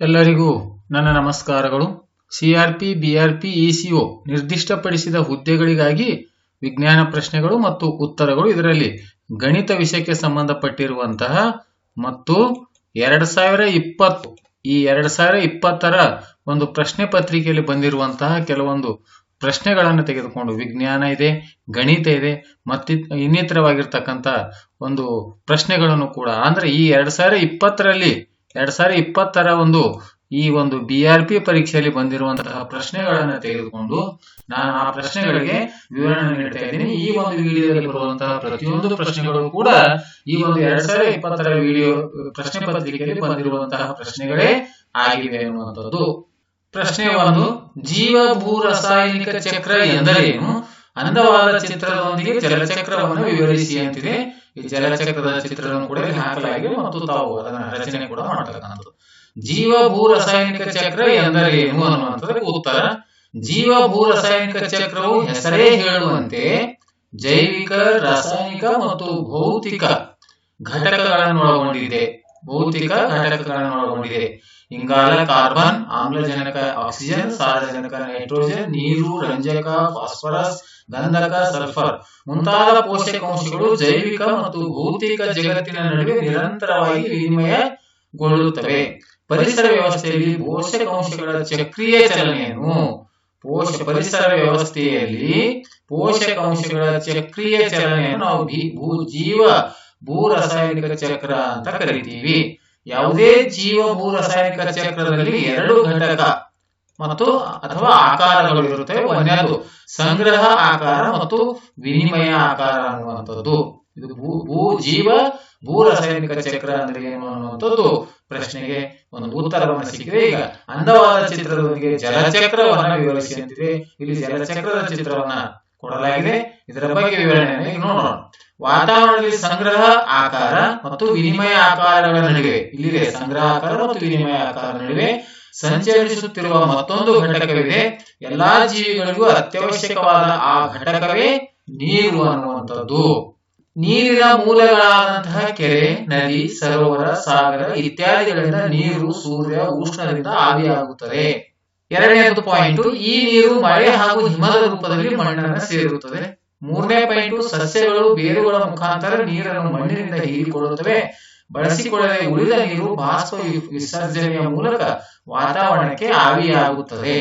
ಎಲ್ಲರಿಗೂ ನನ್ನ ನಮಸ್ಕಾರಗಳು. ಸಿಆರ್ಪಿ ಬಿಆರ್ಪಿ ಇಸಿಒ ನಿರ್ದಿಷ್ಟಪಡಿಸಿದ ಹುದ್ದೆಗಳಿಗಾಗಿ ವಿಜ್ಞಾನ ಪ್ರಶ್ನೆಗಳು ಮತ್ತು ಉತ್ತರಗಳು ಇದರಲ್ಲಿ ಗಣಿತ ವಿಷಯಕ್ಕೆ ಸಂಬಂಧಪಟ್ಟಿರುವಂತಹ ಮತ್ತು ಎರಡ್ ಸಾವಿರ ಇಪ್ಪತ್ತು, ಈ ಎರಡ್ ಸಾವಿರ ಇಪ್ಪತ್ತರ ಒಂದು ಪ್ರಶ್ನೆ ಪತ್ರಿಕೆಯಲ್ಲಿ ಬಂದಿರುವಂತಹ ಕೆಲವೊಂದು ಪ್ರಶ್ನೆಗಳನ್ನು ತೆಗೆದುಕೊಂಡು ವಿಜ್ಞಾನ ಇದೆ, ಗಣಿತ ಇದೆ ಮತ್ತಿ ಇನ್ನಿತರವಾಗಿರ್ತಕ್ಕಂಥ ಒಂದು ಪ್ರಶ್ನೆಗಳನ್ನು ಕೂಡ, ಅಂದ್ರೆ ಈ ಎರಡ್ ಸಾವಿರ ಇಪ್ಪತ್ತರಲ್ಲಿ ಎರಡ್ ಸಾವಿರದ ಇಪ್ಪತ್ತರ ಒಂದು ಈ ಒಂದು ಬಿ ಆರ್ ಪಿ ಪರೀಕ್ಷೆಯಲ್ಲಿ ಬಂದಿರುವಂತಹ ಪ್ರಶ್ನೆಗಳನ್ನು ತೆಗೆದುಕೊಂಡು ನಾನು ಆ ಪ್ರಶ್ನೆಗಳಿಗೆ ವಿವರಣೆ ನೀಡ್ತಾ ಇದ್ದೀನಿ. ಈ ಒಂದು ವಿಡಿಯೋದಲ್ಲಿ ಬರುವಂತಹ ಪ್ರತಿಯೊಂದು ಪ್ರಶ್ನೆಗಳು ಕೂಡ ಈ ಒಂದು ಎರಡ್ ಸಾವಿರದ ಇಪ್ಪತ್ತರ ವಿಡಿಯೋ, ಪ್ರಶ್ನೆ ಪತ್ರಿಕೆಯಲ್ಲಿ ಬಂದಿರುವಂತಹ ಪ್ರಶ್ನೆಗಳೇ ಆಗಿವೆ ಎನ್ನುವಂಥದ್ದು ಪ್ರಶ್ನೆ ಒಂದು, ಜೀವ ಭೂ ರಾಸಾಯನಿಕ ಚಕ್ರ ಎಂದರೇನು? ಅಂದವಾದ ಚಿತ್ರದೊಂದಿಗೆ ಜಲಚಕ್ರವನ್ನು ವಿವರಿಸಿ ಅಂತಿದೆ. ಈ ಜಲಚಕ್ರದ ಚಿತ್ರವನ್ನು ಕೂಡ ಹಾಕಲಾಗಿದೆ ಮತ್ತು ತಾವು ಅದನ್ನ ರಚನೆ ಕೂಡ ಮಾಡತಕ್ಕಂಥದ್ದು. ಜೀವ ಭೂ ರಾಸಾಯನಿಕ ಚಕ್ರ ಎಂದರೇನು ಅನ್ನುವಂಥದ್ದಕ್ಕೆ ಉತ್ತರ. ಜೀವ ಭೂ ರಾಸಾಯನಿಕ ಚಕ್ರವು ಹೆಸರೇ ಹೇಳುವಂತೆ ಜೈವಿಕ, ರಾಸಾಯನಿಕ ಮತ್ತು ಭೌತಿಕ ಘಟಕಗಳನ್ನು ಒಳಗೊಂಡಿದೆ ಭೌತಿಕ ಘಟಕಗಳನ್ನು ಒಳಗೊಂಡಿದೆ. ಇಂಗಾಲ ಕಾರ್ಬನ್, ಆಮ್ಲಜನಕ, ಆಕ್ಸಿಜನ್, ಸಾರಜನಕ, ನೈಟ್ರೋಜನ್, ನೀರು, ರಂಜಕ, ಫಾಸ್ಫರಸ್, ಗಂಧಕ, ಸಲ್ಫರ್. ಮುಂತಾದ ಪೋಷಕಾಂಶಗಳು ಜೈವಿಕ ಮತ್ತು ಭೌತಿಕ ಜಗತ್ತಿನ ನಡುವೆ ನಿರಂತರವಾಗಿ ವಿನಿಮಯಗೊಳ್ಳುತ್ತವೆ. ಪರಿಸರ ವ್ಯವಸ್ಥೆಯಲ್ಲಿ ಪೋಷಕಾಂಶಗಳ ಚಕ್ರೀಯ ಚಲನೆಯನ್ನು ಪೋಷ, ಪರಿಸರ ವ್ಯವಸ್ಥೆಯಲ್ಲಿ ಪೋಷಕಾಂಶಗಳ ಚಕ್ರೀಯ ಚಲನೆಯನ್ನು ನಾವು ಜೀವ ಭೂ ರಾಸಾಯನಿಕ ಚಕ್ರ ಅಂತ ಕರಿತೀವಿ. ಯಾವುದೇ ಜೀವ ಭೂ ರಾಸಾಯನಿಕ ಚಕ್ರದಲ್ಲಿ ಎರಡು ಘಟಕ ಮತ್ತು ಅಥವಾ ಆಕಾರಗಳು ಇರುತ್ತೆ. ಒಂದನೇದು ಸಂಗ್ರಹ ಆಕಾರ ಮತ್ತು ವಿನಿಮಯ ಆಕಾರ ಅನ್ನುವಂಥದ್ದು. ಇದು ಭೂ ಭೂ ಜೀವ ಭೂ ರಾಸಾಯನಿಕ ಚಕ್ರ ಅಂದ್ರೆ ಏನು ಅನ್ನುವಂಥದ್ದು? ಪ್ರಶ್ನೆಗೆ ಒಂದು ಉತ್ತರವನ್ನು ಸಿಕ್ಕಿದೆ. ಈಗ ಅಂದವಾದ ಚಿತ್ರದೊಂದಿಗೆ ಜಲಚಕ್ರವನ್ನು ವಿವರಿಸಿ ಅಂತಿದೆ. ಇಲ್ಲಿ ಜಲಚಕ್ರದ ಚಿತ್ರವನ್ನ ಕೊಡಲಾಗಿದೆ. ಇದರ ಬಗ್ಗೆ ವಿವರಣೆಯನ್ನು ಈಗ ನೋಡೋಣ. ವಾತಾವರಣದಲ್ಲಿ ಸಂಗ್ರಹ ಆಕಾರ ಮತ್ತು ವಿನಿಮಯ ಆಕಾರಗಳ ನಡುವೆ. ಇಲ್ಲಿದೆ ಸಂಗ್ರಹ ಆಕಾರ ಮತ್ತು ವಿನಿಮಯ ಆಕಾರ ನಡುವೆ ಸಂಚರಿಸುತ್ತಿರುವ ಮತ್ತೊಂದು ಘಟಕವಿದೆ. ಎಲ್ಲಾ ಜೀವಿಗಳಿಗೂ ಅತ್ಯವಶ್ಯಕವಾದ ಆ ಘಟಕವೇ ನೀರು ಅನ್ನುವಂಥದ್ದು. ನೀರಿನ ಮೂಲಗಳಾದಂತಹ ಕೆರೆ ನದಿ ಸರೋವರ ಸಾಗರ ಇತ್ಯಾದಿಗಳಿಂದ ನೀರು ಸೂರ್ಯ ಉಷ್ಣದಿಂದ ಆವಿಯಾಗುತ್ತದೆ. ಎರಡನೇದು ಪಾಯಿಂಟ್, ಈ ನೀರು ಮಳೆ ಹಾಗೂ ಹಿಮದ ರೂಪದಲ್ಲಿ ಮಣ್ಣನ್ನು ಸೇರುತ್ತದೆ ಮೂರನೇ ಪಾಯಿಂಟ್, ಸಸ್ಯಗಳು ಬೇರುಗಳ ಮುಖಾಂತರ ನೀರನ್ನು ಮಣ್ಣಿನಿಂದ ಹೀರಿಕೊಳ್ಳುತ್ತವೆ. ಬಳಸಿಕೊಳ್ಳದೆ ಉಳಿದ ನೀರು ಬಾಷ್ಪ ವಿಸರ್ಜನೆಯ ಮೂಲಕ ವಾತಾವರಣಕ್ಕೆ ಆವಿಯಾಗುತ್ತದೆ.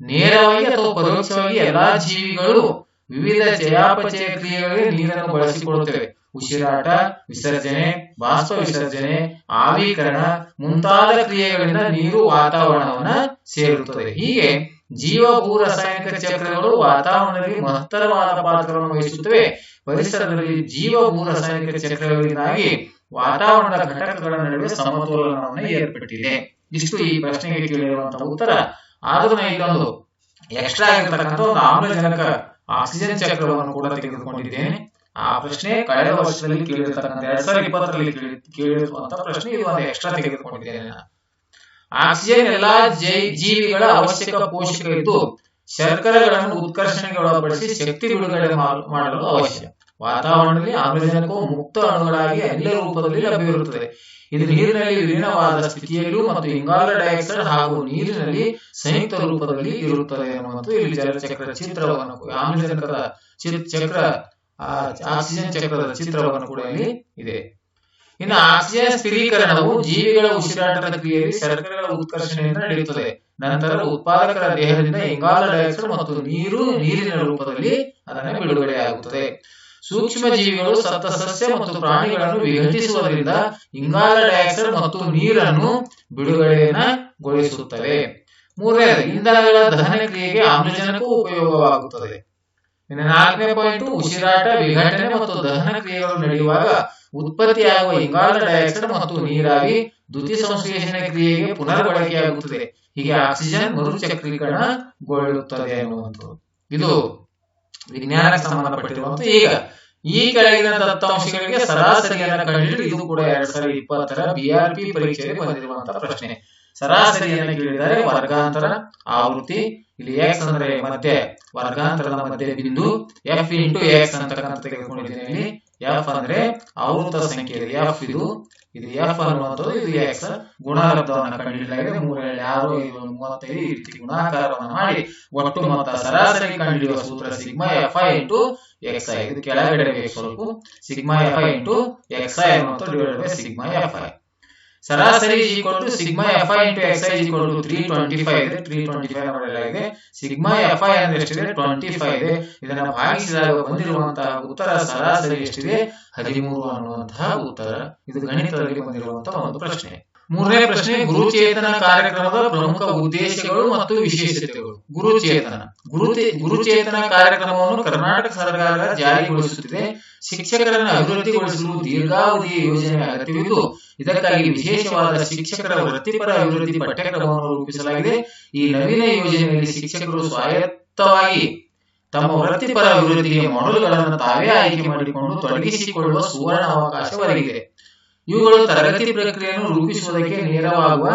ನೇರವಾಗಿ ಅಥವಾ ಪರೋಕ್ಷವಾಗಿ ಎಲ್ಲಾ ಜೀವಿಗಳು ವಿವಿಧ ಚಯಾಪಚಯ ಕ್ರಿಯೆಗಳಿಗೆ ನೀರನ್ನು ಬಳಸಿಕೊಳ್ಳುತ್ತವೆ. ಉಸಿರಾಟ, ವಿಸರ್ಜನೆ ಬಾಷ್ಪ ವಿಸರ್ಜನೆ, ಆವೀಕರಣ ಮುಂತಾದ ಕ್ರಿಯೆಗಳಿಂದ ನೀರು ವಾತಾವರಣವನ್ನ ಸೇರುತ್ತದೆ. ಹೀಗೆ ಜೀವ ಭೂ ರಾಸಾಯನಿಕ ಚಕ್ರಗಳು ವಾತಾವರಣದಲ್ಲಿ ಮಹತ್ತರವಾದ ಪಾತ್ರವನ್ನು ವಹಿಸುತ್ತವೆ. ಪರಿಸರದಲ್ಲಿ ಜೀವ ಭೂ ರಾಸಾಯನಿಕ ಚಕ್ರಗಳಿಂದಾಗಿ ವಾತಾವರಣದ ಘಟಕಗಳ ನಡುವೆ ಸಮತೋಲನವನ್ನು ಏರ್ಪಟ್ಟಿದೆ. ಇಷ್ಟು ಈ ಪ್ರಶ್ನೆಗೆ ಕೇಳಿರುವಂತಹ ಉತ್ತರ. ಆದ್ರೂ ಇದೊಂದು ಎಕ್ಸ್ಟ್ರಾ ಆಗಿರ್ತಕ್ಕಂಥ ಒಂದು ಆಮ್ಲಜನಕ ಆಕ್ಸಿಜನ್ ಚಕ್ರವನ್ನು ಕೂಡ ತೆಗೆದುಕೊಂಡಿದ್ದೇನೆ. ಆ ಪ್ರಶ್ನೆ ಕಳೆದ ವರ್ಷದಲ್ಲಿ ಕೇಳಿರ್ತಕ್ಕಂಥ ಎರಡ್ ಸಾವಿರದ ಇಪ್ಪತ್ತರಲ್ಲಿ ಕೇಳಿ ಕೇಳಿರುವಂತಹ ಪ್ರಶ್ನೆ ಇದು ಒಂದು ಎಕ್ಸ್ಟ್ರಾ ತೆಗೆದುಕೊಂಡಿದ್ದೇನೆ ಆಕ್ಸಿಜನ್ ಎಲ್ಲಾ ಜೀವಿಗಳ ಅವಶ್ಯಕ ಪೋಷಕ ಇದ್ದು ಶರ್ಕರೆಗಳನ್ನು ಉತ್ಕರ್ಷಣೆಗೆ ಒಳಪಡಿಸಿ ಶಕ್ತಿ ಬಿಡುಗಡೆ ಮಾಡಲು ಅವಶ್ಯ. ವಾತಾವರಣದಲ್ಲಿ ಆಮ್ಲಜನಕವು ಮುಕ್ತ ಅಣುಗಳಾಗಿ ಅನಿಲ ರೂಪದಲ್ಲಿ ಲಭ್ಯವಿರುತ್ತದೆ. ಇದು ನೀರಿನಲ್ಲಿ ವಿಲೀನವಾದ ಸ್ಥಿತಿಯಲ್ಲೂ ಮತ್ತು ಇಂಗಾಲ ಡೈಆಕ್ಸೈಡ್ ಹಾಗೂ ನೀರಿನಲ್ಲಿ ಸಂಯುಕ್ತ ರೂಪದಲ್ಲಿ ಇರುತ್ತದೆ ಎನ್ನುವಂಥದ್ದು ಇಲ್ಲಿ ಜಲಚಕ್ರ ಚಿತ್ರವನ್ನು, ಆಮ್ಲಜನಕದ ಚಕ್ರ ಆಕ್ಸಿಜನ್ ಚಕ್ರದ ಚಿತ್ರವನ್ನು ಕೂಡ ಇಲ್ಲಿ ಇದೆ. ಇನ್ನು ಆಕ್ಸಿಜನ್ ಸ್ಥಿರೀಕರಣವು ಜೀವಿಗಳ ಉಸಿರಾಟದ ಕ್ರಿಯೆಯಲ್ಲಿ ಸರ್ಕಾರಗಳ ಉತ್ಕರ್ಷಣೆಯಿಂದ ನಡೆಯುತ್ತದೆ. ನಂತರ ಉತ್ಪಾದಕರ ದೇಹದಿಂದ ಇಂಗಾಲ ಡೈಆಕ್ಸೈಡ್ ಮತ್ತು ನೀರು ನೀರಿನ ರೂಪದಲ್ಲಿ ಅದನ್ನು ಬಿಡುಗಡೆಯಾಗುತ್ತದೆ. ಸೂಕ್ಷ್ಮ ಜೀವಿಗಳು ಸತ್ತ ಸಸ್ಯ ಮತ್ತು ಪ್ರಾಣಿಗಳನ್ನು ವಿಘಟಿಸುವುದರಿಂದ ಇಂಗಾಲ ಡೈಆಕ್ಸೈಡ್ ಮತ್ತು ನೀರನ್ನು ಬಿಡುಗಡೆಯನ್ನ ಗೊಳಿಸುತ್ತವೆ. ಮೂರನೇ ಇಂಧನಗಳ ದಹನ ಕ್ರಿಯೆಗೆ ಆಮ್ಲಜನಕವು ಉಪಯೋಗವಾಗುತ್ತದೆ. ಇನ್ನು ನಾಲ್ಕನೇ ಪಾಯಿಂಟ್ ಉಸಿರಾಟ, ವಿಘಟನೆ ಮತ್ತು ದಹನ ಕ್ರಿಯೆಗಳು ನಡೆಯುವಾಗ ಉತ್ಪತ್ತಿಯಾಗುವ ಇಂಗಾಲದ ಡೈಆಕ್ಸೈಡ್ ಮತ್ತು ನೀರಾಗಿ ದ್ಯುತಿ ಸಂಶ್ಲೇಷಣೆ ಕ್ರಿಯೆಗೆ ಪುನರ್ಬಳಕೆಯಾಗುತ್ತದೆ. ಹೀಗೆ ಆಕ್ಸಿಜನ್ ಮರುಚಕ್ರೀಕರಣಗೊಳ್ಳುತ್ತದೆ ಅನ್ನುವಂಥದ್ದು ಇದು ವಿಜ್ಞಾನಕ್ಕೆ ಸಂಬಂಧಪಟ್ಟಿರುವಂತ ಈಗ ಈ ಕೆಳಗಿನ ದತ್ತಾಂಶಗಳಿಗೆ ಸರಾಸರಿಯನ್ನು ಕಂಡುಹಿಡಿದು ಇದು ಕೂಡ ಎರಡ್ ಸಾವಿರದ ಇಪ್ಪತ್ತರ ಬಿಆರ್ಪಿ ಪರೀಕ್ಷೆಗೆ ಬಂದಿರುವಂತಹ ಪ್ರಶ್ನೆ. ಸರಾಸರಿಯನ್ನು ಕೇಳಿದರೆ ವರ್ಗಾಂತರ ಆವೃತ್ತಿ. ಇಲ್ಲಿ ಎಕ್ಸ್ ಅಂದ್ರೆ ಮತ್ತೆ ವರ್ಗಾಂತರದ ಮಧ್ಯೆ ಬಿಂದು ಎಫ್ ಇಂಟು ಎಕ್ಸ್ ಅಂತಕ್ಕಂಥ ತೆಗೆದುಕೊಂಡಿದ್ದೇನೆ ಇಲ್ಲಿ. ಎಫ್ ಅಂದ್ರೆ ಆವೃತ ಸಂಖ್ಯೆ ಇದೆ ಎಫ್ ಇದು. ಇದು ಎಫ್ ಅನ್ನುವಂಥದ್ದು ಇದು ಎಕ್ಸ್ ಗುಣಲಬ್ಧವನ್ನು ಕಂಡುಹಿಡಿಯಲಾಗಿದೆ ಮೂರಲ್ಲಿ ಆರು ಮೂವತ್ತೈದು ಈ ರೀತಿ ಗುಣಾಕಾರವನ್ನು ಮಾಡಿ ಒಟ್ಟು ಮೊತ್ತ ಸರಾಸರಿ ಕಂಡುಹಿಡಿಯುವ ಸೂತ್ರ sigma F I into X I ಇದು ಕೆಳಗಡೆ ಬೇಕು ಸ್ವಲ್ಪ sigma F I into X I ಅನ್ನುವಂಥ divide by sigma F I ಸರಾಸರಿ equal to sigma F I into X I equal to three twenty five ಇದೆ. ತ್ರೀ ಟ್ವೆಂಟಿ ಫೈವ್ ಮಾಡಲಾಗಿದೆ sigma F I ಅಂದ್ರೆ ಎಷ್ಟಿದೆ? ಟ್ವೆಂಟಿ ಫೈವ್ ಇದೆ. ಇದನ್ನ ಭಾಗಿಸಿದಾಗ ಬಂದಿರುವಂತಹ ಉತ್ತರ ಸರಾಸರಿ ಎಷ್ಟಿದೆ? ಹದಿಮೂರು ಅನ್ನುವಂತಹ ಉತ್ತರ. ಇದು ಗಣಿತದಲ್ಲಿ ಬಂದಿರುವಂತಹ ಒಂದು ಪ್ರಶ್ನೆ. ಮೂರನೇ ಪ್ರಶ್ನೆ ಗುರುಚೇತನ ಕಾರ್ಯಕ್ರಮದ ಪ್ರಮುಖ ಉದ್ದೇಶಗಳು ಮತ್ತು ವಿಶೇಷತೆಗಳು. ಗುರುಚೇತನ. ಗುರುಚೇ ಗುರುಚೇತನ ಕಾರ್ಯಕ್ರಮವನ್ನು ಕರ್ನಾಟಕ ಸರ್ಕಾರ ಜಾರಿಗೊಳಿಸುತ್ತಿದೆ. ಶಿಕ್ಷಕರನ್ನು ಅಭಿವೃದ್ಧಿಗೊಳಿಸಲು ದೀರ್ಘಾವಧಿಯ ಯೋಜನೆ ಅಗತ್ಯವಿದ್ದು, ಇದಕ್ಕಾಗಿ ವಿಶೇಷವಾದ ಶಿಕ್ಷಕರ ವೃತ್ತಿಪರ ಅಭಿವೃದ್ಧಿ ಪಠ್ಯಕ್ರಮವನ್ನು ರೂಪಿಸಲಾಗಿದೆ. ಈ ನವೀನ ಯೋಜನೆಯಲ್ಲಿ ಶಿಕ್ಷಕರು ಸ್ವಾಯತ್ತವಾಗಿ ತಮ್ಮ ವೃತ್ತಿಪರ ಅಭಿವೃದ್ಧಿಗೆ ಮಾಡಲ್ಗಳನ್ನು ತಾವೇ ಆಯ್ಕೆ ಮಾಡಿಕೊಂಡು ತೊಡಗಿಸಿಕೊಳ್ಳುವ ಸುವರ್ಣ ಅವಕಾಶ ಒದಗಿದೆ ಇವುಗಳು ತರಗತಿ ಪ್ರಕ್ರಿಯೆಯನ್ನು ರೂಪಿಸುವುದಕ್ಕೆ ನೆರವಾಗುವ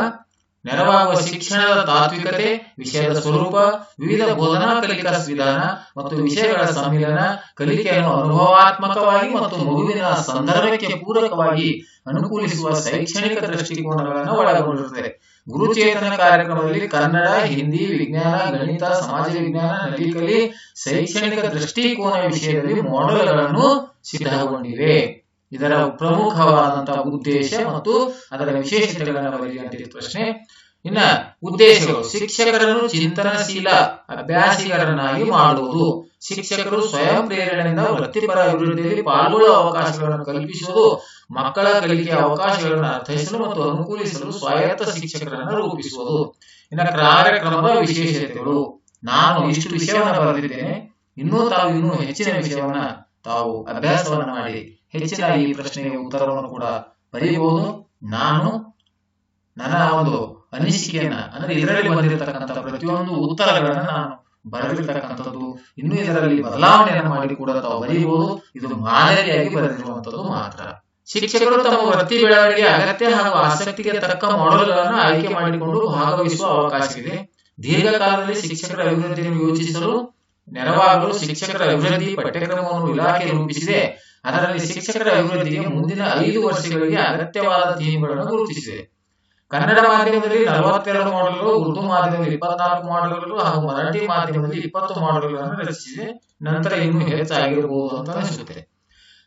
ನೆರವಾಗುವ ಶಿಕ್ಷಣದ ತಾತ್ವಿಕತೆ, ವಿಷಯದ ಸ್ವರೂಪ, ವಿವಿಧ ಬೋಧನಾ ಕಲಿಕಾ ವಿಧಾನ ಮತ್ತು ವಿಷಯಗಳ ಸಮ್ಮಿಲನ ಕಲಿಕೆಯನ್ನು ಅನುಭವಾತ್ಮಕವಾಗಿ ಮತ್ತು ಮಗುವಿನ ಸಂದರ್ಭಕ್ಕೆ ಪೂರಕವಾಗಿ ಅನುಕೂಲಿಸುವ ಶೈಕ್ಷಣಿಕ ದೃಷ್ಟಿಕೋನಗಳನ್ನು ಒಳಗೊಂಡಿರುತ್ತದೆ. ಗುರುಚೇತನ ಕಾರ್ಯಕ್ರಮದಲ್ಲಿ ಕನ್ನಡ, ಹಿಂದಿ, ವಿಜ್ಞಾನ, ಗಣಿತ, ಸಮಾಜ ವಿಜ್ಞಾನ ನಲಿಕಲಿ ಶೈಕ್ಷಣಿಕ ದೃಷ್ಟಿಕೋನ ವಿಷಯದಲ್ಲಿ ಮಾಡೆಲ್ಗಳನ್ನು ಸಿದ್ಧಗೊಂಡಿವೆ. ಇದರ ಪ್ರಮುಖವಾದಂತಹ ಉದ್ದೇಶ ಮತ್ತು ಅದರ ವಿಶೇಷತೆಗಳನ್ನು ಬರೆಯುವಂತಹ ಪ್ರಶ್ನೆ. ಇನ್ನ ಉದ್ದೇಶಗಳು, ಶಿಕ್ಷಕರನ್ನು ಚಿಂತನಶೀಲ ಅಭ್ಯಾಸಿಗರನ್ನಾಗಿ ಮಾಡುವುದು, ಶಿಕ್ಷಕರು ಸ್ವಯಂ ಪ್ರೇರಣೆಯಿಂದ ವೃತ್ತಿಪರ ಅಭಿವೃದ್ಧಿಯಲ್ಲಿ ಪಾಲ್ಗೊಳ್ಳುವ ಅವಕಾಶಗಳನ್ನು ಕಲ್ಪಿಸುವುದು, ಮಕ್ಕಳ ಕಲಿಕೆಯ ಅವಕಾಶಗಳನ್ನು ಅರ್ಥೈಸಲು ಮತ್ತು ಅನುಕೂಲಿಸಲು ಸ್ವಾಯತ್ತ ಶಿಕ್ಷಕರನ್ನು ರೂಪಿಸುವುದು. ಇನ್ನ ಕಾರ್ಯಕ್ರಮದ ವಿಶೇಷತೆಗಳು. ನಾನು ಇಷ್ಟು ವಿಷಯವನ್ನು ಬರೆದಿದ್ದೇನೆ. ಇನ್ನೂ ತಾವು ಇನ್ನೂ ಹೆಚ್ಚಿನ ವಿಷಯವನ್ನ ತಾವು ಅಭ್ಯಾಸವನ್ನು ಮಾಡಿ ಹೆಚ್ಚಿನ ಈ ಪ್ರಶ್ನೆಗೆ ಉತ್ತರವನ್ನು ಕೂಡ ಬರೆಯಬಹುದು. ನಾನು ನನ್ನ ಒಂದು ಅನಿಸಿಕೆಯನ್ನ, ಅಂದ್ರೆ ಇದರಲ್ಲಿ ಬಂದಿರತಕ್ಕಂಥ ಪ್ರತಿಯೊಂದು ಉತ್ತರಗಳನ್ನ ನಾನು ಬರೆದಿರ್ತಕ್ಕಂಥದ್ದು, ಇನ್ನು ಇದರಲ್ಲಿ ಬದಲಾವಣೆಯನ್ನು ಮಾಡಿ ಕೂಡ ತಾವು ಬರೆಯಬಹುದು. ಇದು ಮಾದರಿಯಾಗಿ ಬರೆದಿರುವಂತದ್ದು ಮಾತ್ರ. ಶಿಕ್ಷಕರು ತಮ್ಮ ವೃತ್ತಿ ಬೆಳವಣಿಗೆ ಅಗತ್ಯ ಹಾಗೂ ಆಸಕ್ತಿಗೆ ತಕ್ಕ ಮಾಡೆಲ್ಗಳನ್ನು ಆಯ್ಕೆ ಮಾಡಿಕೊಂಡು ಭಾಗವಹಿಸುವ ಅವಕಾಶವಿದೆ ದೀರ್ಘಕಾಲದಲ್ಲಿ ಶಿಕ್ಷಕರ ಅಭಿವೃದ್ಧಿಯನ್ನು ಯೋಚಿಸಲು ನೆರವಾಗಲು ಶಿಕ್ಷಕರ ಅಭಿವೃದ್ಧಿ ಪಠ್ಯಕ್ರಮವನ್ನು ಇಲಾಖೆ ರೂಪಿಸಿದೆ. ಅದರಲ್ಲಿ ಶಿಕ್ಷಕರ ಅಭಿವೃದ್ಧಿಗೆ ಮುಂದಿನ ಐದು ವರ್ಷಗಳಿಗೆ ಅಗತ್ಯವಾದ ಥೀಮ್ಗಳನ್ನು ಗುರುತಿಸಿದೆ. ಕನ್ನಡ ಮಾಧ್ಯಮದಲ್ಲಿ ನಲವತ್ತೆರಡು ಮಾಡಲ್ಗಳು, ಉರ್ದು ಮಾಧ್ಯಮದಲ್ಲಿ ಇಪ್ಪತ್ನಾಲ್ಕು ಮಾಡಲ್ಗಳು ಹಾಗೂ ಮರಾಠಿ ಮಾಧ್ಯಮದಲ್ಲಿ ಇಪ್ಪತ್ತು ಮಾಡಲ್ಗಳನ್ನು ರಚಿಸಿದೆ. ನಂತರ ಇನ್ನೂ ಹೆಚ್ಚಾಗಿರಬಹುದು ಅಂತ ಅನಿಸುತ್ತೆ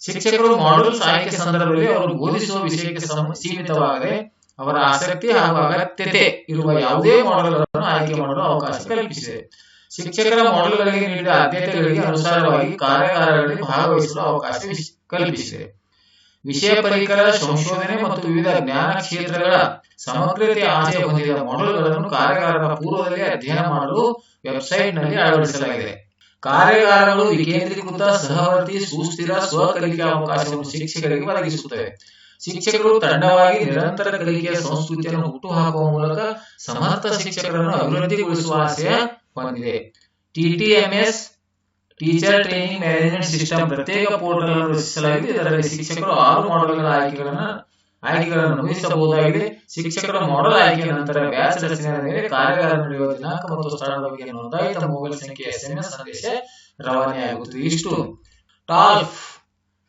ಶಿಕ್ಷಕರು ಮಾಡಲು ಸಾಹಿತ್ಯ ಸಂದರ್ಭದಲ್ಲಿ ಅವರು ಬೋಧಿಸುವ ವಿಷಯಕ್ಕೆ ಸಮ- ಸೀಮಿತವಾಗದೆ ಅವರ ಆಸಕ್ತಿ ಹಾಗೂ ಅಗತ್ಯತೆ ಇರುವ ಯಾವುದೇ ಮಾಡೆಲ್ಗಳನ್ನು ಆಯ್ಕೆ ಮಾಡಲು ಅವಕಾಶ ಕಲ್ಪಿಸಿದೆ. ಶಿಕ್ಷಕರ ಮಾಡೆಲ್ಗಳಿಗೆ ನೀಡಿದ ಆದ್ಯತೆಗಳಿಗೆ ಅನುಸಾರವಾಗಿ ಕಾರ್ಯಾಗಾರಗಳಲ್ಲಿ ಭಾಗವಹಿಸಲು ಅವಕಾಶ ಕಲ್ಪಿಸಿದೆ. ವಿಷಯ ಪರಿಕರ ಸಂಶೋಧನೆ ಮತ್ತು ವಿವಿಧ ಜ್ಞಾನ ಕ್ಷೇತ್ರಗಳ ಸಮಗ್ರತೆ ಆಶಯ ಹೊಂದಿದ ಮಾಡೆಲ್ಗಳನ್ನು ಕಾರ್ಯಾಗಾರದ ಪೂರ್ವದಲ್ಲಿ ಅಧ್ಯಯನ ಮಾಡಲು ವೆಬ್ಸೈಟ್ನಲ್ಲಿ ಅಳವಡಿಸಲಾಗಿದೆ. ಕಾರ್ಯಾಗಾರಗಳು ವಿಕೇಂದ್ರೀಕೃತ, ಸಹವರ್ತಿ, ಸುಸ್ಥಿರ ಸ್ವಕಲಿಕೆ ಅವಕಾಶವನ್ನು ಶಿಕ್ಷಕರಿಗೆ ಒದಗಿಸುತ್ತವೆ. ಶಿಕ್ಷಕರು ತಂಡವಾಗಿ ನಿರಂತರ ಕಲಿಕೆಯ ಸಂಸ್ಕೃತಿಯನ್ನು ಹುಟ್ಟುಹಾಕುವ ಮೂಲಕ ಸಮರ್ಥ ಶಿಕ್ಷಕರನ್ನು ಅಭಿವೃದ್ಧಿಗೊಳಿಸುವ ಆಶಯ ಹೊಂದಿದೆ TTMS teacher training management system ಪ್ರತ್ಯೇಕ ಪೋರ್ಟಲ್ ಅನ್ನು ರಚಿಸಲಾಗಿದೆ. ಇದರಲ್ಲಿ ಶಿಕ್ಷಕರು ಆರು ಮಾಡೆಲ್ಗಳ ಆಯ್ಕೆಗಳನ್ನು ಆಯ್ಕೆಗಳನ್ನು ನಮೂದಿಸಬಹುದಾಗಿದೆ ಶಿಕ್ಷಕರ ಮಾಡೆಲ್ ಆಯ್ಕೆಯ ನಂತರ ವ್ಯಾಸ ರಚನೆಯ ಮೇಲೆ ಕಾರ್ಯಾಗಾರ ನಡೆಯುವ ದಿನಾಂಕ ಮತ್ತು ಸ್ಥಳದ ಬಗ್ಗೆ ನೋಂದಾಯಿತ ಮೊಬೈಲ್ ಸಂಖ್ಯೆ ಎಸ್ಎಂಎಸ್ ಸಂದೇಶ ರವಾನೆಯಾಗುತ್ತದೆ ಇಷ್ಟು. ಟಾಲ್ಫ್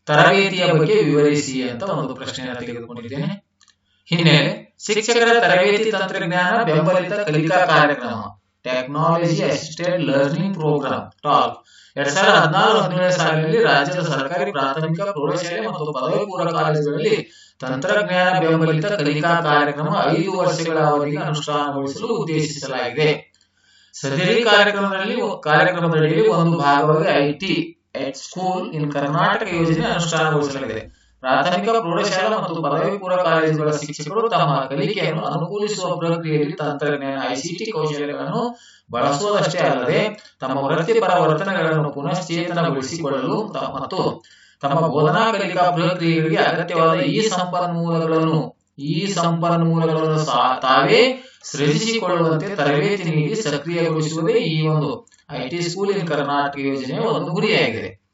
ತರಬೇತಿಯ ಬಗ್ಗೆ ವಿವರಿಸಿ ಅಂತ ಒಂದು ಪ್ರಶ್ನೆಯನ್ನು ತೆಗೆದುಕೊಂಡಿದ್ದೇನೆ. ಹಿನ್ನೆಲೆ, ಶಿಕ್ಷಕರ ತರಬೇತಿ ತಂತ್ರಜ್ಞಾನ ಬೆಂಬಲಿತ ಕಲಿಕಾ ಕಾರ್ಯಕ್ರಮ. ಟೆಕ್ನಾಲಜಿ ಅಸಿಸ್ಟೆಡ್ ಲರ್ನಿಂಗ್ ಪ್ರೋಗ್ರಾಮ್ ಟಾಪ್ ಎರಡ್ ಸಾವಿರದ ಹದಿನಾರು ಹದಿನೇಳು ಸಾಲಿನಲ್ಲಿ ರಾಜ್ಯದ ಸರ್ಕಾರಿ ಪ್ರಾಥಮಿಕ ಪ್ರೌಢಶಾಲೆ ಮತ್ತು ಪದವಿ ಪೂರ್ವ ಕಾಲೇಜುಗಳಲ್ಲಿ ತಂತ್ರಜ್ಞಾನ ಬೆಂಬಲಿತ ಕಲಿಕಾ ಕಾರ್ಯಕ್ರಮ ಐದು ವರ್ಷಗಳ ಅವಧಿಗೆ ಅನುಷ್ಠಾನಗೊಳಿಸಲು ಉದ್ದೇಶಿಸಲಾಗಿದೆ. ಸದರಿ ಕಾರ್ಯಕ್ರಮದಲ್ಲಿ ಕಾರ್ಯಕ್ರಮದಲ್ಲಿ ಒಂದು ಭಾಗವಾಗಿ ಐಟಿ ಸ್ಕೂಲ್ ಇನ್ ಕರ್ನಾಟಕ ಯೋಜನೆ ಅನುಷ್ಠಾನಗೊಳಿಸಲಾಗಿದೆ. ಪ್ರಾಥಮಿಕ ಪ್ರೌಢಶಾಲಾ ಮತ್ತು ಪದವಿ ಪೂರ್ವ ಕಾಲೇಜುಗಳ ಶಿಕ್ಷಕರು ತಮ್ಮ ಕಲಿಕೆಯನ್ನು ಅನುಕೂಲಿಸುವ ಪ್ರಕ್ರಿಯೆಯಲ್ಲಿ ತಂತ್ರಜ್ಞಾನ ಐಸಿಟಿ ಕೌಶಲ್ಯಗಳನ್ನು ಬಳಸುವುದಷ್ಟೇ ಅಲ್ಲದೆ ತಮ್ಮ ವೃತ್ತಿಪರ ವರ್ತನೆಗಳನ್ನು ಪುನಶ್ಚೇತನಗೊಳಿಸಿಕೊಳ್ಳಲು ಮತ್ತು ತಮ್ಮ ಬೋಧನಾ ಕಲಿಕಾ ಪ್ರಕ್ರಿಯೆಗಳಿಗೆ ಅಗತ್ಯವಾದ ಈ ಸಂಪನ್ಮೂಲಗಳನ್ನು ಈ ಸಂಪನ್ಮೂಲಗಳನ್ನು ತಾವೇ ಸೃಜಿಸಿಕೊಳ್ಳುವಂತೆ ತರಬೇತಿ ನೀಡಿ ಸಕ್ರಿಯಗೊಳಿಸುವುದೇ ಈ ಒಂದು ಐಟಿ ಸ್ಕೂಲ್ ಇನ್ ಕರ್ನಾಟಕ ಯೋಜನೆಯ ಒಂದು ಗುರಿಯಾಗಿದೆ.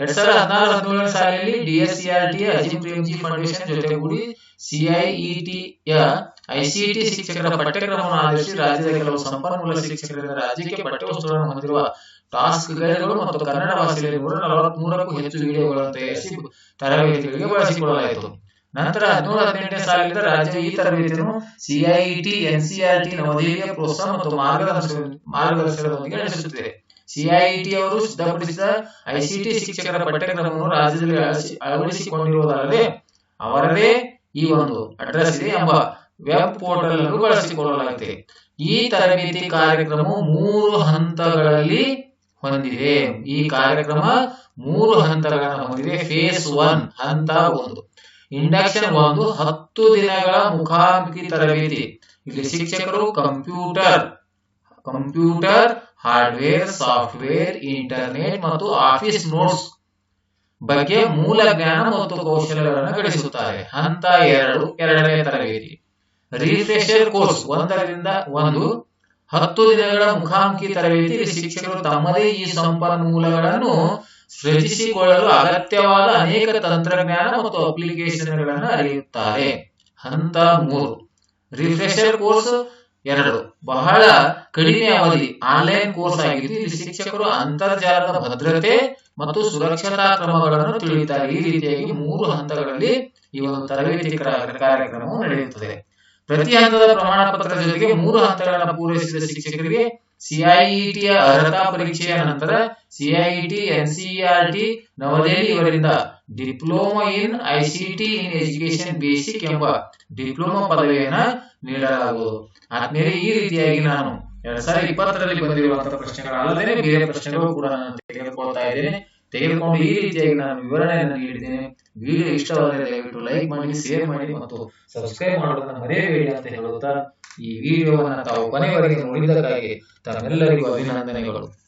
ಎರಡ್ ಸಾವಿರದ ಹದಿನಾರು ಹದಿನೇಳನೇ ಸಾಲಿನಲ್ಲಿ ಡಿಎಸ್ಸಿಆರ್ಟಿ ಅಜಿಂ ಪ್ರೇಮ್ಜಿ ಫೌಂಡೇಶನ್ ಜೊತೆಗೂಡಿ ಸಿಐಇಟಿ ಯ ಐಸಿಟಿ ಶಿಕ್ಷಕರ ಪಠ್ಯಕ್ರಮವನ್ನು ಆಧರಿಸಿ ರಾಜ್ಯದ ಕೆಲವು ಸಂಪನ್ಮೂಲ ಶಿಕ್ಷಕರಿಂದ ರಾಜ್ಯಕ್ಕೆ ಪಠ್ಯವಸ್ತುಗಳನ್ನು ಹೊಂದಿರುವ ಟಾಸ್ಕ್ ಗೈಡ್ಗಳು ಮತ್ತು ಕನ್ನಡ ಭಾಷೆಯಲ್ಲಿ ನೂರ ನಲವತ್ಮೂರಕ್ಕೂ ಹೆಚ್ಚು ವಿಡಿಯೋಗಳನ್ನು ತಯಾರಿಸಿ ತರಬೇತಿಗಳಿಗೆ ಬಳಸಿಕೊಳ್ಳಲಾಯಿತು. ನಂತರ ಹದಿನೇಳು ಹದಿನೆಂಟನೇ ಸಾಲಿನಿಂದ ರಾಜ್ಯ ಈ ತರಬೇತಿಯನ್ನು ಸಿಐಇಟಿ ಎನ್ಸಿಆರ್ಟಿ ನವದೆಹಲಿಯ ಪ್ರೋತ್ಸಾಹ ಮತ್ತು ಮಾರ್ಗದರ್ಶನ ಮಾರ್ಗದರ್ಶನದೊಂದಿಗೆ ನಡೆಸುತ್ತಿದೆ. ಸಿಐಟಿ ಅವರು ಸಿದ್ಧಪಡಿಸಿದ ಐಸಿಟಿ ಶಿಕ್ಷಕರ ಪಠ್ಯಕ್ರಮವನ್ನು ರಾಜ್ಯದಲ್ಲಿ ಅಳವಡಿಸಿ- ಅಳವಡಿಸಿಕೊಂಡಿರುವುದಲ್ಲದೆ ಅವರದೇ ಈ ಒಂದು ಅಡ್ರೆಸ್ ಇದೆ ಎಂಬ ವೆಬ್ ಪೋರ್ಟಲ್ ಅನ್ನು ಬಳಸಿಕೊಳ್ಳಲಾಗಿದೆ ಈ ತರಬೇತಿ ಕಾರ್ಯಕ್ರಮವು ಮೂರು ಹಂತಗಳಲ್ಲಿ ಹೊಂದಿದೆ. ಈ ಕಾರ್ಯಕ್ರಮ ಮೂರು ಹಂತಗಳನ್ನು ಹೊಂದಿದೆ. ಫೇಸ್ ಒನ್ ಹಂತ ಒಂದು. ಇಂಡಕ್ಷನ್ ಒಂದು, ಹತ್ತು ದಿನಗಳ ಮುಖಾಮುಖಿ ತರಬೇತಿ. ಇಲ್ಲಿ ಶಿಕ್ಷಕರು computer computer hardware, software, internet ಮತ್ತು ಆಫೀಸ್ ನೋಟ್ಸ್ ಬಗ್ಗೆ ಮೂಲ ಜ್ಞಾನ ಮತ್ತು ಕೌಶಲ್ಯಗಳನ್ನು ಗಳಿಸುತ್ತಾರೆ. ಹಂತ ಎರಡು, ಎರಡನೇ ತರಬೇತಿ ರಿಫ್ರೆಶರ್ ಕೋರ್ಸ್ ಒಂದರಿಂದ ಒಂದು, ಹತ್ತು ದಿನಗಳ ಮುಖಾಮುಖಿ ತರಬೇತಿ ಶಿಕ್ಷಕರು ತಮ್ಮದೇ ಈ ಸಂಪನ್ಮೂಲಗಳನ್ನು ಸೃಜಿಸಿಕೊಳ್ಳಲು ಅಗತ್ಯವಾದ ಅನೇಕ ತಂತ್ರಜ್ಞಾನ ಮತ್ತು ಅಪ್ಲಿಕೇಶನ್ಗಳನ್ನು ಅರಿಯುತ್ತಾರೆ. ಹಂತ ಮೂರು. ರಿಫ್ರೆಶರ್ ಕೋರ್ಸ್ ಎರಡು. ಬಹಳ ಕಡಿಮೆ ಅವಧಿ. ಆನ್ಲೈನ್ ಕೋರ್ಸ್ ಆಗಿದ್ದು ಇಲ್ಲಿ ಶಿಕ್ಷಕರು ಅಂತರ್ಜಾಲದ ಭದ್ರತೆ ಮತ್ತು ಸುರಕ್ಷತಾ ಕ್ರಮಗಳನ್ನು ತಿಳಿಯುತ್ತಾರೆ. ಈ ರೀತಿಯಾಗಿ ಮೂರು ಹಂತಗಳಲ್ಲಿ ಈ ಒಂದು ತರಬೇತಿ ಕ್ರ- ಕಾರ್ಯಕ್ರಮವು ನಡೆಯುತ್ತದೆ. ಪ್ರತಿ ಹಂತದ ಪ್ರಮಾಣ ಪತ್ರದ ಜೊತೆಗೆ ಮೂರು ಹಂತಗಳನ್ನು ಪೂರೈಸಿದ ಶಿಕ್ಷಕರಿಗೆ ಸಿಐಇಟಿಯ ಅರ್ಹತಾ ಪರೀಕ್ಷೆಯ ನಂತರ ಸಿಐಇಟಿ ಎನ್ಸಿಇಆರ್ಟಿ ನವದೆಹಲಿ ಇವರಿಂದ diploma in ICT in education basic ಎಂಬ ಡಿಪ್ಲೊಮಾ ಪದವಿಯನ್ನು ನೀಡಲಾಗುವುದು. ಆದ್ಮೇಲೆ ಈ ರೀತಿಯಾಗಿ ನಾನು ಎರಡ್ ಸಾವಿರದ ಇಪ್ಪತ್ತರಲ್ಲಿ ಬಂದಿರುವಂತಹ ಪ್ರಶ್ನೆಗಳಲ್ಲದೆ ಬೇರೆ ಪ್ರಶ್ನೆಗಳು ಕೂಡ ನಾನು ತೆಗೆದುಕೊಳ್ತಾ ಇದ್ದೇನೆ. ತೆಗೆದುಕೊಂಡು ಈ ರೀತಿಯಾಗಿ ನಾನು ವಿವರಣೆಯನ್ನು ನೀಡಿದ್ದೇನೆ. ವಿಡಿಯೋ ಇಷ್ಟವಾದರೆ ದಯವಿಟ್ಟು ಲೈಕ್ ಮಾಡಿ, ಶೇರ್ ಮಾಡಿ ಮತ್ತು ಸಬ್ಸ್ಕ್ರೈಬ್ ಮಾಡೋದನ್ನು ಮರೆಯಬೇಡಿ ಅಂತ ಹೇಳುತ್ತಾ ಈ ವಿಡಿಯೋವನ್ನು ತಾವು ಕೊನೆವರೆಗೆ ನೋಡಿದ್ದಕ್ಕಾಗಿ ತಮ್ಮೆಲ್ಲರಿಗೂ ಅಭಿನಂದನೆಗಳು.